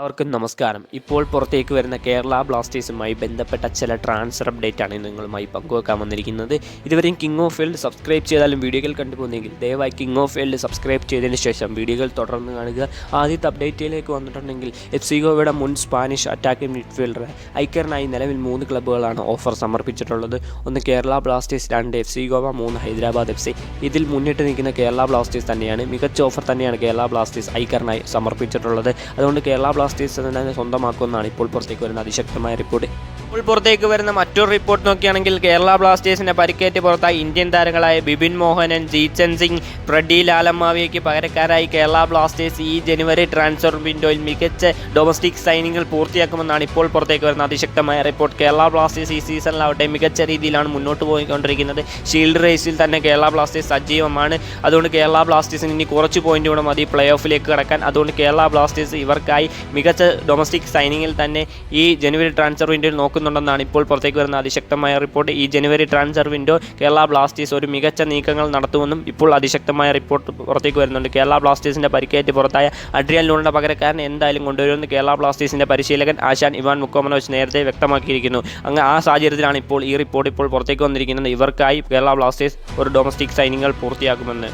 എല്ലാവർക്കും നമസ്കാരം. ഇപ്പോൾ പുറത്തേക്ക് വരുന്ന കേരള ബ്ലാസ്റ്റേഴ്സുമായി ബന്ധപ്പെട്ട ചില ട്രാൻസ്ഫർ അപ്ഡേറ്റ് ആണ് നിങ്ങളുമായി പങ്കുവെക്കാൻ വന്നിരിക്കുന്നത്. ഇതുവരെയും കിങ് ഓഫ് ഫീൽഡ് സബ്സ്ക്രൈബ് ചെയ്താലും വീഡിയോകൾ കണ്ടുപോകുന്നെങ്കിൽ ദയവായി കിങ് ഓഫ് ഫീൽഡ് സബ്സ്ക്രൈബ് ചെയ്തതിന് ശേഷം വീഡിയോകൾ തുടർന്ന് കാണുക. ആദ്യത്തെ അപ്ഡേറ്റിലേക്ക് വന്നിട്ടുണ്ടെങ്കിൽ എഫ് സി ഗോവയുടെ മുൻ സ്പാനിഷ് അറ്റാക്കിംഗ് മിഡ്ഫീൽഡർ ഐക്കറിനായി നിലവിൽ മൂന്ന് ക്ലബ്ബുകളാണ് ഓഫർ സമർപ്പിച്ചിട്ടുള്ളത്. ഒന്ന് കേരള ബ്ലാസ്റ്റേഴ്സ് രണ്ട് എഫ് സി ഗോവ മൂന്ന് ഹൈദരാബാദ് എഫ് സി ഇതിൽ മുന്നിട്ട് നിൽക്കുന്ന കേരള ബ്ലാസ്റ്റേഴ്സ് തന്നെയാണ് മികച്ച ഓഫർ തന്നെയാണ് കേരള ബ്ലാസ്റ്റേഴ്സ് ഐക്കറിനായി സമർപ്പിച്ചിട്ടുള്ളത്. അതുകൊണ്ട് കേരള തന്നെ സ്വന്തമാക്കുമെന്നാണ് ഇപ്പോൾ പുറത്തേക്ക് വരുന്ന അതിശക്തമായ റിപ്പോർട്ട് ഇപ്പോൾ പുറത്തേക്ക് വരുന്ന മറ്റൊരു റിപ്പോർട്ട് നോക്കിയാണെങ്കിൽ കേരള ബ്ലാസ്റ്റേഴ്സിന്റെ പരിക്കേറ്റ് പുറത്തായ ഇന്ത്യൻ താരങ്ങളായ ബിബിൻ മോഹനൻ ജീച്ചൻ സിംഗ് ഫ്രെഡി ലാലമാവിയയ്ക്ക് പകരക്കാരായി കേരള ബ്ലാസ്റ്റേഴ്സ് ഈ ജനുവരി ട്രാൻസ്ഫർ വിൻഡോയിൽ മികച്ച ഡൊമസ്റ്റിക് സൈനിങ്ങൾ പൂർത്തിയാക്കുമെന്നാണ് ഇപ്പോൾ പുറത്തേക്ക് വരുന്ന അതിശക്തമായ റിപ്പോർട്ട് കേരള ബ്ലാസ്റ്റേഴ്സ് ഈ സീസണിലാവട്ടെ മികച്ച രീതിയിലാണ് മുന്നോട്ട് പോയിക്കൊണ്ടിരിക്കുന്നത്. ഷീൽഡ് റേസിൽ തന്നെ കേരള ബ്ലാസ്റ്റേഴ്സ് സജീവമാണ്. അതുകൊണ്ട് കേരള ബ്ലാസ്റ്റേഴ്സിന് ഇനി കുറച്ച് പോയിന്റ് കൂടെ മതി പ്ലേ ഓഫിലേക്ക് കടക്കാൻ. അതുകൊണ്ട് കേരള ബ്ലാസ്റ്റേഴ്സ് ഇവർക്കായി മികച്ച ഡൊമസ്റ്റിക് സൈനിങ്ങിൽ തന്നെ ഈ ജനുവരി ട്രാൻസ്ഫർ വിൻഡോയിൽ നോക്കുന്നുണ്ടെന്നാണ് ഇപ്പോൾ പുറത്തേക്ക് വരുന്ന അതിശക്തമായ റിപ്പോർട്ട്. ഈ ജനുവരി ട്രാൻസ്ഫർ വിൻഡോ കേരള ബ്ലാസ്റ്റേഴ്സ് ഒരു മികച്ച നീക്കങ്ങൾ നടത്തുമെന്നും ഇപ്പോൾ അതിശക്തമായ റിപ്പോർട്ട് പുറത്തേക്ക് വരുന്നുണ്ട്. കേരള ബ്ലാസ്റ്റേഴ്സിന്റെ പരിക്കേറ്റ് പുറത്തായ അഡ്രിയൽ ലൂണിന്റെ പകരക്കാരൻ എന്തായാലും കൊണ്ടുവരുമെന്ന് കേരള ബ്ലാസ്റ്റേഴ്സിന്റെ പരിശീലകൻ ആശാൻ ഇവാൻ മുക്കോമനോജ് നേരത്തെ വ്യക്തമാക്കിയിരിക്കുന്നു. അങ്ങ് ആ സാഹചര്യത്തിലാണ് ഇപ്പോൾ ഈ റിപ്പോർട്ട് ഇപ്പോൾ പുറത്തേക്ക് വന്നിരിക്കുന്നത്. ഇവർക്കായി കേരള ബ്ലാസ്റ്റേഴ്സ് ഒരു ഡൊമസ്റ്റിക് സൈനിങ്ങൾ പൂർത്തിയാക്കുമെന്ന്.